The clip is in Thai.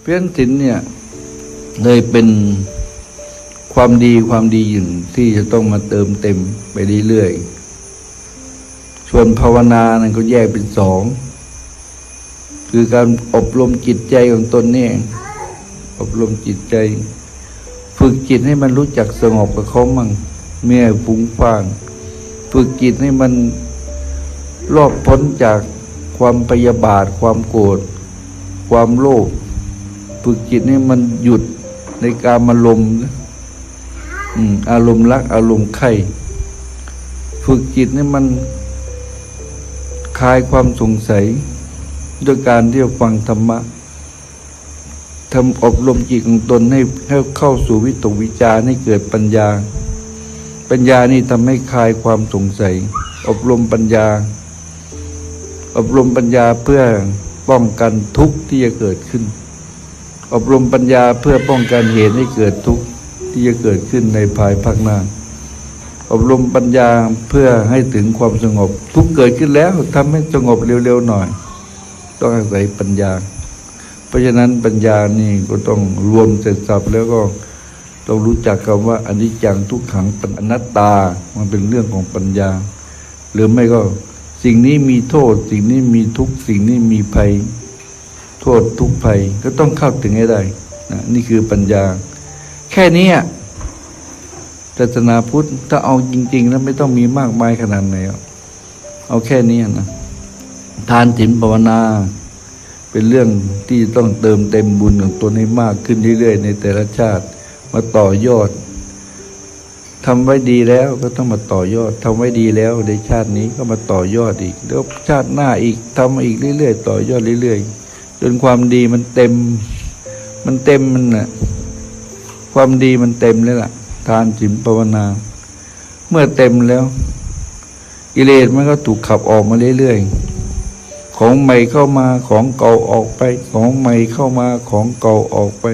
เพราะฉะนั้นศีลเนี่ยเลยเป็นความดีความดีหนึ่งที่จะต้องมาเติมเต็มไปเรื่อยๆส่วนภาวนานั้นก็แยกเป็นสองคือการอบรมจิตใจของตนเนี่เองอบรมจิตใจ ฝึกจิตให้มันรู้จักสงบกับเขามั่งเมื่อฟุ้งฟ่านฝึกจิตให้มันรอบพ้นจากความพยาบาท ความโกรธ ความโลภ ฝึกจิตให้มันหยุดในการอารมณ์อารมณ์รัก อารมณ์ใคร่ฝึกจิตให้มันคลายความสงสัยด้วยการที่ฟังธรรมะทำอบรมจิตของตนให้ให้เข้าสู่วิตกวิจารให้เกิดปัญญา ปัญญานี่ทำให้คลายความสงสัย อบรมปัญญา อบรมปัญญาเพื่อป้องกันทุกข์ที่จะเกิดขึ้น อบรมปัญญาเพื่อป้องกันเหตุให้เกิดทุกข์ที่จะเกิดขึ้นในภายภาคหน้า อบรมปัญญาเพื่อให้ถึงความสงบ ทุกเกิดขึ้นแล้วทำให้สงบเร็วๆหน่อย ต้องอาศัยปัญญา เพราะฉะนั้นปัญญานี่ก็ต้องรวมเสร็จสับแล้วก็ต้องรู้จักคำว่าอนิจจังทุกขังเป็นอนัตตา มันเป็นเรื่องของปัญญา หรือไม่ก็สิ่งนี้มีโทษ สิ่งนี้มีทุกข์สิ่งนี้มีภัย โทษทุกภัยก็ต้องเข้าถึงให้ได้นะนี่คือปัญญา แค่นี้ศาสนาพุทธถ้าเอาจริง ๆ แล้วไม่ต้องมีมากมายขนาดไหนเอาแค่นี้นะทานศีลภาวนา เป็นเรื่องที่ต้องเติมเต็มบุญของตนให้มากขึ้นเรื่อยๆในแต่ละชาติ มาต่อยอดทำไว้ดีแล้วก็ต้องมาต่อยอดทำไว้ดีแล้วในชาตินี้ก็มาต่อยอดอีก แล้วชาติหน้าอีกทำมาอีกเรื่อยๆต่อยอดเรื่อยๆ จนความดีมันเต็ม มันเต็มมันน่ะความดีมันเต็มแล้วล่ะ ทานจิมภาวนา เมื่อเต็มแล้วกิเลสมันก็ถูกขับออกมาเรื่อยๆ ของใหม่เข้ามาของเก่าออกไป ของใหม่เข้ามาของเก่าออกไป